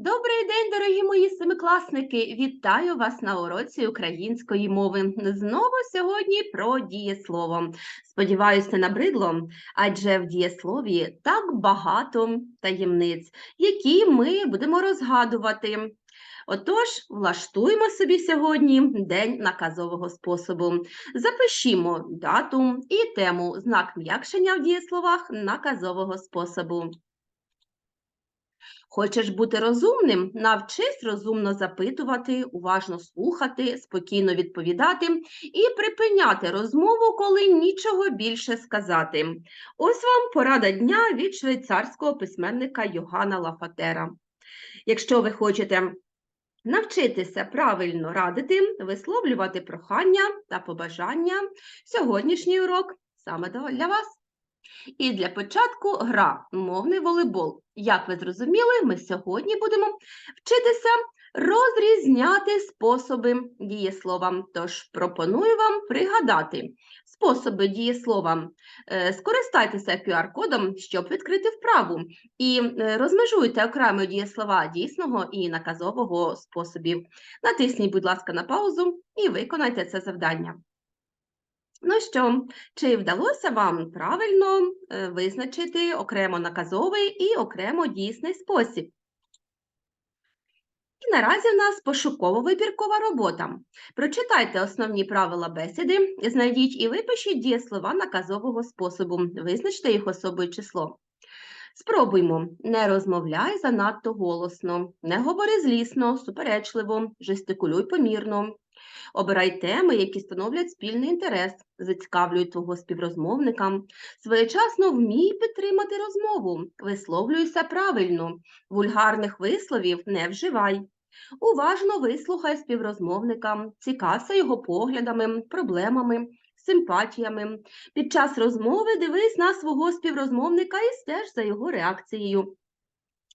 Добрий день, дорогі мої семикласники! Вітаю вас на уроці української мови. Знову сьогодні про дієслово. Сподіваюся, набридло, адже в дієслові так багато таємниць, які ми будемо розгадувати. Отож, влаштуємо собі сьогодні день наказового способу. Запишімо дату і тему знак м'якшення в дієсловах наказового способу. Хочеш бути розумним? Навчись розумно запитувати, уважно слухати, спокійно відповідати і припиняти розмову, коли нічого більше сказати. Ось вам порада дня від швейцарського письменника Йогана Лафатера. Якщо ви хочете навчитися правильно радити, висловлювати прохання та побажання, сьогоднішній урок саме для вас. І для початку гра мовний волейбол. Як ви зрозуміли, ми сьогодні будемо вчитися розрізняти способи дієслова. Тож пропоную вам пригадати способи дієслова. Е, Скористайтеся QR-кодом, щоб відкрити вправу, і е, розмежуйте окремі дієслова дійсного і наказового способів. Натисніть, будь ласка, на паузу і виконайте це завдання. Ну що, чи вдалося вам правильно е, визначити окремо наказовий і окремо дійсний спосіб? І наразі в нас пошуково-вибіркова робота. Прочитайте основні правила бесіди, знайдіть і випишіть дієслова наказового способу, визначте їх особою число. Спробуймо. Не розмовляй занадто голосно, не говори злісно, суперечливо, жестикулюй помірно, Обирай теми, які становлять спільний інтерес, зацікавлюй твого співрозмовника, своєчасно вмій підтримати розмову, висловлюйся правильно, вульгарних висловів не вживай. Уважно вислухай співрозмовника, цікався його поглядами, проблемами, симпатіями. Під час розмови дивись на свого співрозмовника і стеж за його реакцією.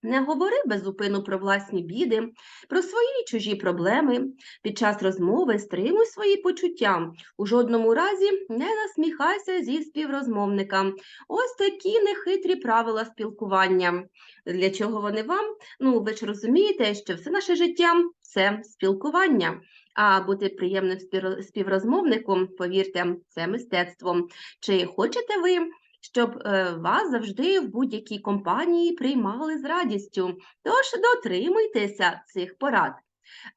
Не говори безупину про власні біди, про свої і чужі проблеми. Під час розмови стримуй свої почуття. У жодному разі не насміхайся зі співрозмовником. Ось такі нехитрі правила спілкування. Для чого вони вам? Ну, ви ж розумієте, що все наше життя це спілкування. А бути приємним співрозмовником, повірте, це мистецтво. Чи хочете ви? Щоб е, вас завжди в будь-якій компанії приймали з радістю. Тож дотримуйтеся цих порад.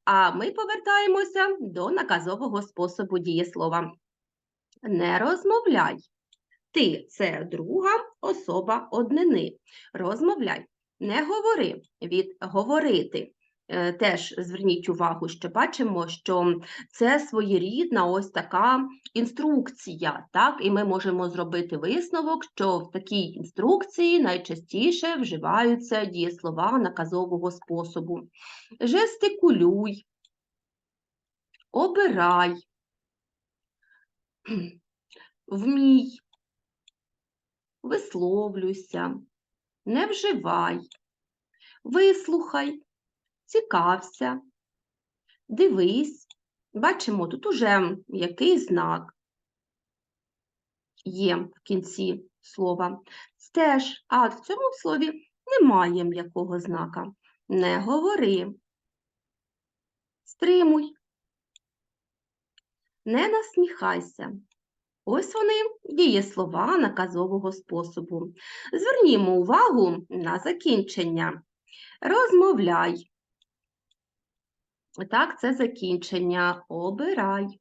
А ми повертаємося до наказового способу дієслова. Не розмовляй. Ти це друга особа однини. Розмовляй. Не говори від говорити. Е, теж зверніть увагу, що бачимо, що це своєрідна ось така інструкція, так? і ми можемо зробити висновок, що в такій інструкції найчастіше вживаються дієслова наказового способу. Жестикулюй, обирай, вмій, висловлюйся, не вживай, вислухай цікався, дивись. Бачимо, тут уже який знак є в кінці слова. Стеж, а в цьому слові немає м'якого знака. Не говори. Стримуй. Не насміхайся. Ось вони дієслова наказового способу. Звернімо увагу на закінчення. Розмовляй. Так, це закінчення. Обирай,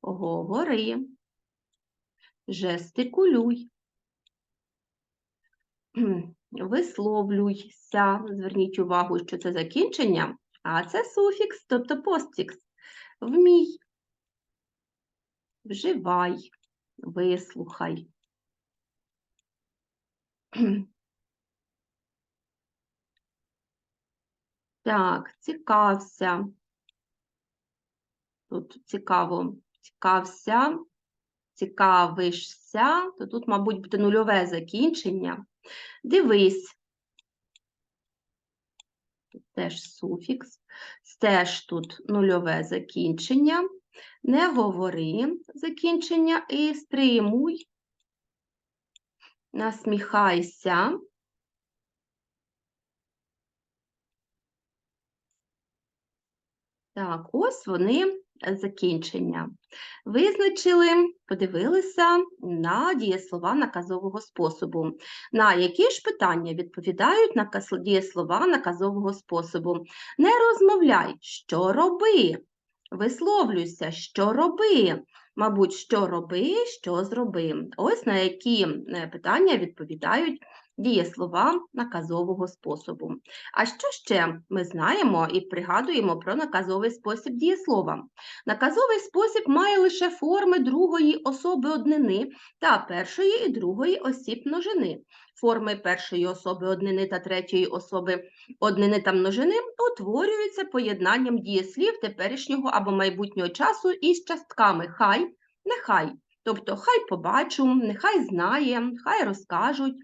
говори, жестикулюй, висловлюйся. Зверніть увагу, що це закінчення, а це суфікс, тобто постфікс. Вмій, вживай, вислухай. Так, цікався. Тут цікаво, цікався, цікавишся, то тут, мабуть, буде нульове закінчення. Дивись. Тут теж суфікс, теж тут нульове закінчення. Не говори закінчення і стримуй, насміхайся. Так, ось вони е, закінчення. Визначили, подивилися на дієслова наказового способу. На які ж питання відповідають наказ- дієслова наказового способу? Не розмовляй, що роби. Висловлюйся, що роби. Мабуть, що роби, що зроби. Ось на які е, питання відповідають дієслова наказового способу. А що ще ми знаємо і пригадуємо про наказовий спосіб дієслова? Наказовий спосіб має лише форми другої особи однини та першої і другої осіб множини. Форми першої особи однини та третьої особи однини та множини утворюються поєднанням дієслів теперішнього або майбутнього часу із частками хай, нехай. Тобто хай побачу, нехай знає, хай розкажуть.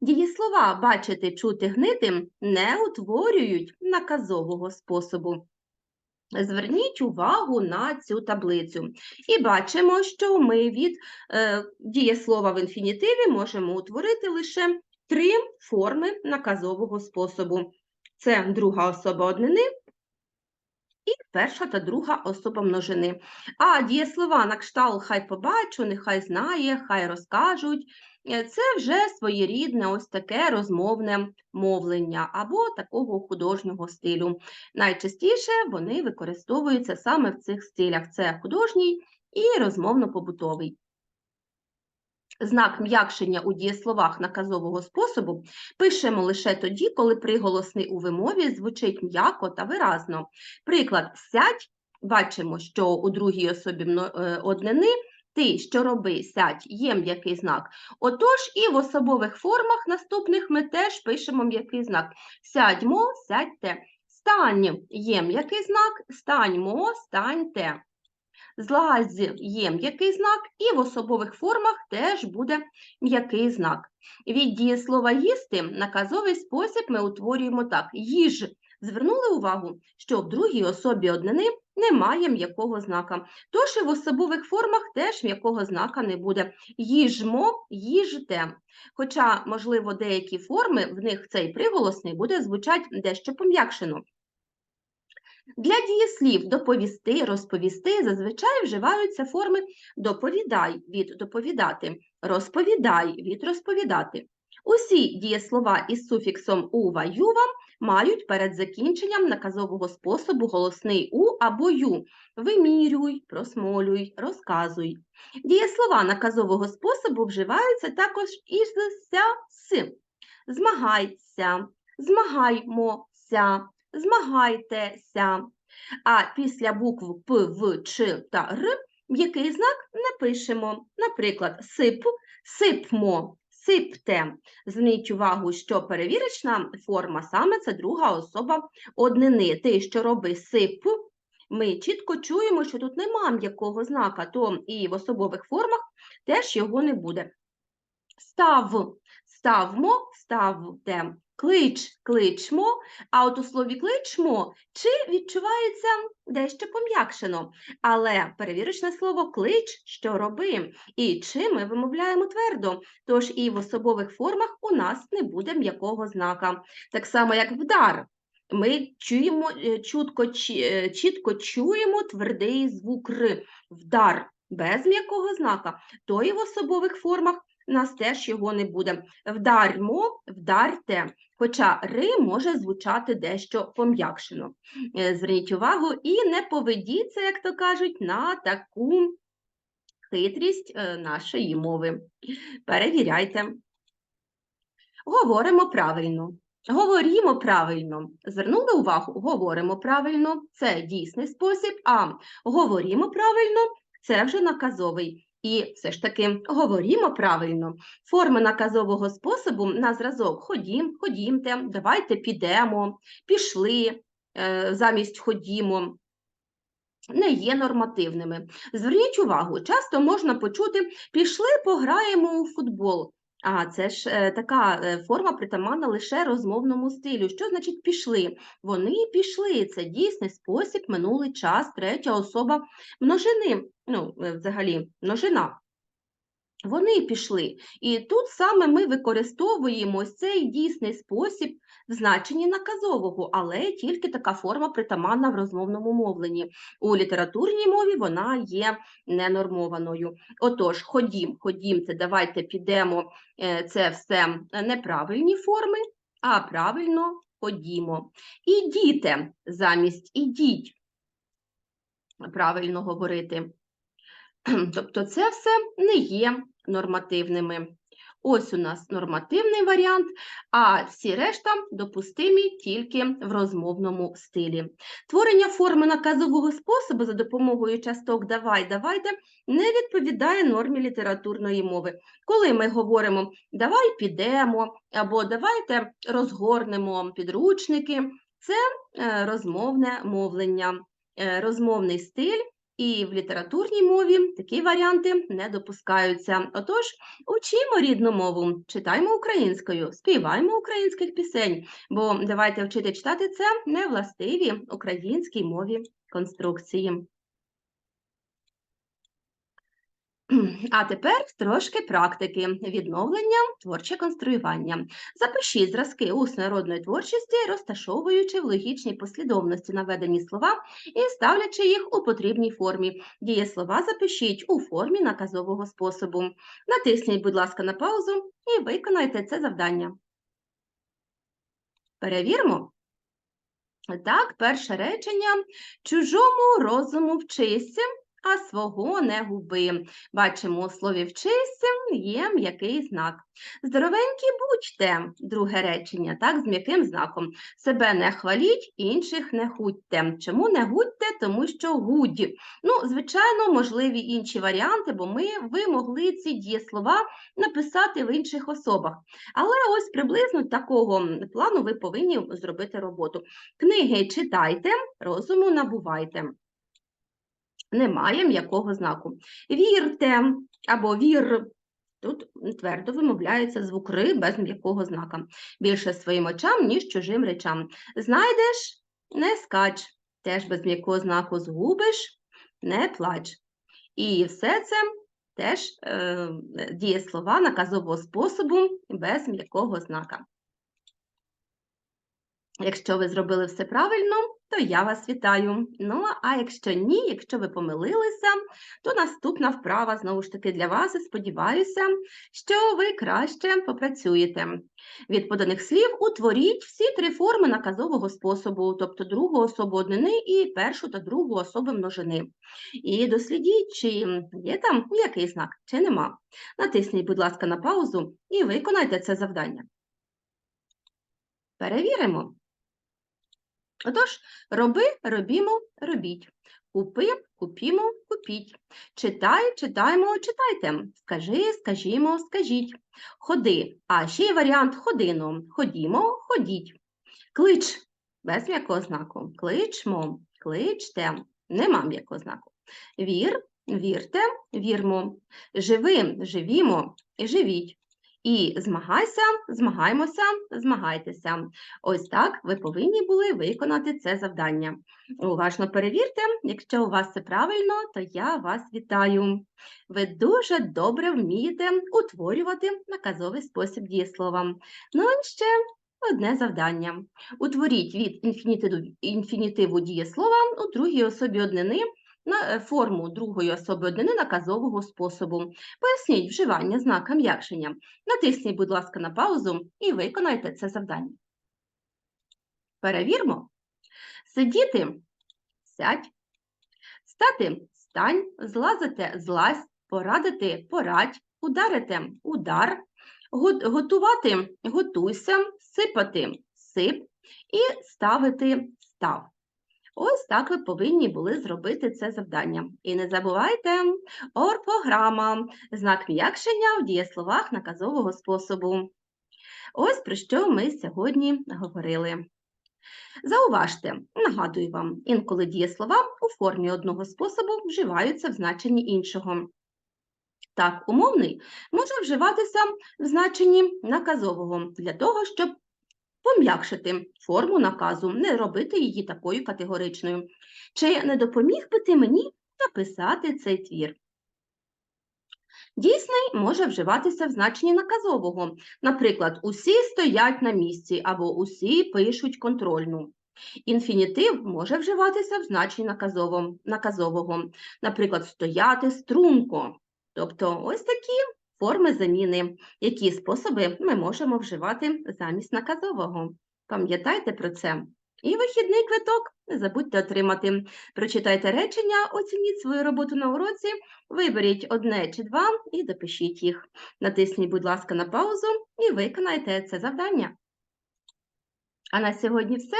Дієслова бачити, чути, гнити не утворюють наказового способу. Зверніть увагу на цю таблицю. І бачимо, що ми від е, дієслова в інфінітиві можемо утворити лише три форми наказового способу. Це друга особа однини і перша та друга особа множини. А дієслова на кшталт хай побачу, нехай знає, хай розкажуть. Е, Це вже своєрідне ось таке розмовне мовлення або такого художнього стилю. Найчастіше вони використовуються саме в цих стилях: це художній і розмовно-побутовий. Знак м'якшення у дієсловах наказового способу пишемо лише тоді, коли приголосний у вимові звучить м'яко та виразно. Приклад сядь, бачимо, що у другій особі е, однини ти, що роби, сядь, є м'який знак. Отож, і в особових формах наступних ми теж пишемо м'який знак. Сядьмо, сядьте. Стань є м'який знак, станьмо, станьте. Злазь є м'який знак, і в особових формах теж буде м'який знак. Від дієслова їсти наказовий спосіб ми утворюємо так: їж. Звернули увагу, що в другій особі однини немає м'якого знака. Тож і в особових формах теж м'якого знака не буде. Їжмо, їжте. Хоча, можливо, деякі форми, в них цей приголосний буде звучати дещо пом'якшено. Для дієслів доповісти, розповісти зазвичай вживаються форми доповідай від доповідати, розповідай від розповідати. Усі дієслова із суфіксом ува юва мають перед закінченням наказового способу голосний у або ю. Вимірюй, просмолюй, розказуй. Дієслова наказового способу вживаються також із ся с. Змагайся, змагаймося, змагайтеся. А після букв П, В, Ч та Р м'який знак не пишемо. Наприклад, сип, сипмо, сипте. Зверніть увагу, що перевірочна форма саме це друга особа однини. Ти, що роби сип, ми чітко чуємо, що тут нема м'якого знака, то і в особових формах теж його не буде. Став, ставмо, ставте. Клич, кличмо, а от у слові кличмо чи відчувається дещо пом'якшено, але перевірочне слово клич, що роби, і чи ми вимовляємо твердо, тож і в особових формах у нас не буде м'якого знака. Так само, як вдар. Ми чуємо, е, чутко, е, чітко чуємо твердий звук Р, вдар без м'якого знака, то і в особових формах нас теж його не буде. Вдармо, вдарте, хоча ри може звучати дещо пом'якшено. Е, Зверніть увагу і не поведіться, як то кажуть, на таку хитрість е, нашої мови. Перевіряйте. Говоримо правильно. Говоримо правильно. Звернули увагу? Говоримо правильно. Це дійсний спосіб, а говоримо правильно це вже наказовий. І все ж таки говорімо правильно. Форми наказового способу на зразок ходім, ходімте, давайте підемо, пішли е, замість ходімо. Не є нормативними. Зверніть увагу, часто можна почути пішли, пограємо у футбол. А це ж е, така е, форма притаманна лише розмовному стилю. Що значить пішли? Вони пішли. Це дійсний спосіб, минулий час, третя особа множини. Ну, е, взагалі, множина. Вони пішли. І тут саме ми використовуємо цей дійсний спосіб в значенні наказового, але тільки така форма притаманна в розмовному мовленні. У літературній мові вона є ненормованою. Отож, ходім, ходім, це давайте підемо, е, це все неправильні форми, а правильно ходімо. Ідіте замість ідіть, правильно говорити. Тобто це все не є нормативними. Ось у нас нормативний варіант, а всі решта допустимі тільки в розмовному стилі. Творення форми наказового способу за допомогою часток давай, давайте не відповідає нормі літературної мови. Коли ми говоримо давай підемо або давайте розгорнемо підручники, це е, розмовне мовлення, е, розмовний стиль. І в літературній мові такі варіанти не допускаються. Отож, учимо рідну мову, читаємо українською, співаємо українських пісень, бо давайте вчити читати це не властиві українській мові конструкції. А тепер трошки практики відновлення, творче конструювання. Запишіть зразки усної народної творчості, розташовуючи в логічній послідовності наведені слова і ставлячи їх у потрібній формі. Дієслова запишіть у формі наказового способу. Натисніть, будь ласка, на паузу і виконайте це завдання. Перевіримо. Так, перше речення. Чужому розуму вчися, а свого не губи. Бачимо у слові вчися є м'який знак. Здоровенькі будьте, друге речення, так, з м'яким знаком. Себе не хваліть, інших не гудьте. Чому не гудьте? Тому що гудь. Ну, звичайно, можливі інші варіанти, бо ми ви могли ці дієслова написати в інших особах. Але ось приблизно такого плану ви повинні зробити роботу. Книги читайте, розуму набувайте немає м'якого знаку. Вірте або вір. Тут твердо вимовляється звук ри без м'якого знака. Більше своїм очам, ніж чужим речам. Знайдеш не скач, теж без м'якого знаку згубиш, не плач. І все це теж е, дієслова наказового способу без м'якого знака. Якщо ви зробили все правильно, то я вас вітаю. Ну, а якщо ні, якщо ви помилилися, то наступна вправа знову ж таки для вас і сподіваюся, що ви краще попрацюєте. Від поданих слів утворіть всі три форми наказового способу, тобто другу особу однини і першу та другу особи множини. І дослідіть, чи є там який знак, чи нема. Натисніть, будь ласка, на паузу і виконайте це завдання. Перевіримо. Отож, роби, робімо, робіть. Купи, купімо, купіть. Читай, читаймо, читайте. Скажи, скажімо, скажіть. Ходи, а ще є варіант ходино. Ходімо, ходіть. Клич без м'якого знаку. Кличмо, кличте. Нема м'якого знаку. Вір, вірте, вірмо. Живи, живімо живіть. І змагайся, змагаймося, змагайтеся. Ось так ви повинні були виконати це завдання. Уважно перевірте, якщо у вас все правильно, то я вас вітаю. Ви дуже добре вмієте утворювати наказовий спосіб дієслова. Ну і ще одне завдання. Утворіть від інфінітиву дієслова у другій особі однини на е, форму другої особи однини наказового способу. Поясніть вживання знака м'якшення. Натисніть, будь ласка, на паузу і виконайте це завдання. Перевірмо. Сидіти сядь, стати стань, злазити злазь, порадити порадь, ударити удар, готувати готуйся, сипати сип і ставити став. Ось так ви повинні були зробити це завдання. І не забувайте, орфограма, знак м'якшення в дієсловах наказового способу. Ось про що ми сьогодні говорили. Зауважте, нагадую вам, інколи дієслова у формі одного способу вживаються в значенні іншого. Так, умовний може вживатися в значенні наказового для того, щоб пом'якшити форму наказу, не робити її такою категоричною. Чи не допоміг би ти мені написати цей твір? Дійсний може вживатися в значенні наказового. Наприклад, усі стоять на місці або усі пишуть контрольну. Інфінітив може вживатися в значенні наказового. Наприклад, стояти струнко. Тобто ось такі форми заміни, які способи ми можемо вживати замість наказового. Пам'ятайте про це. І вихідний квиток не забудьте отримати. Прочитайте речення, оцініть свою роботу на уроці, виберіть одне чи два і допишіть їх. Натисніть, будь ласка, на паузу і виконайте це завдання. А на сьогодні все.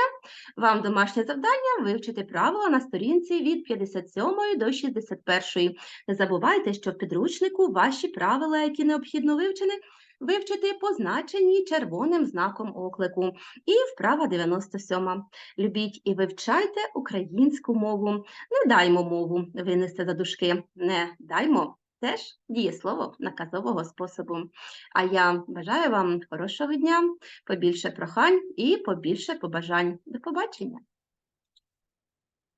Вам домашнє завдання вивчити правила на сторінці від 57 до 61. Не забувайте, що в підручнику ваші правила, які необхідно вивчити, вивчити позначені червоним знаком оклику. І вправа 97. Любіть і вивчайте українську мову. Не даймо мову винести за дужки. Не даймо. Теж дієслово наказового способу. А я бажаю вам хорошого дня побільше прохань і побільше побажань. До побачення!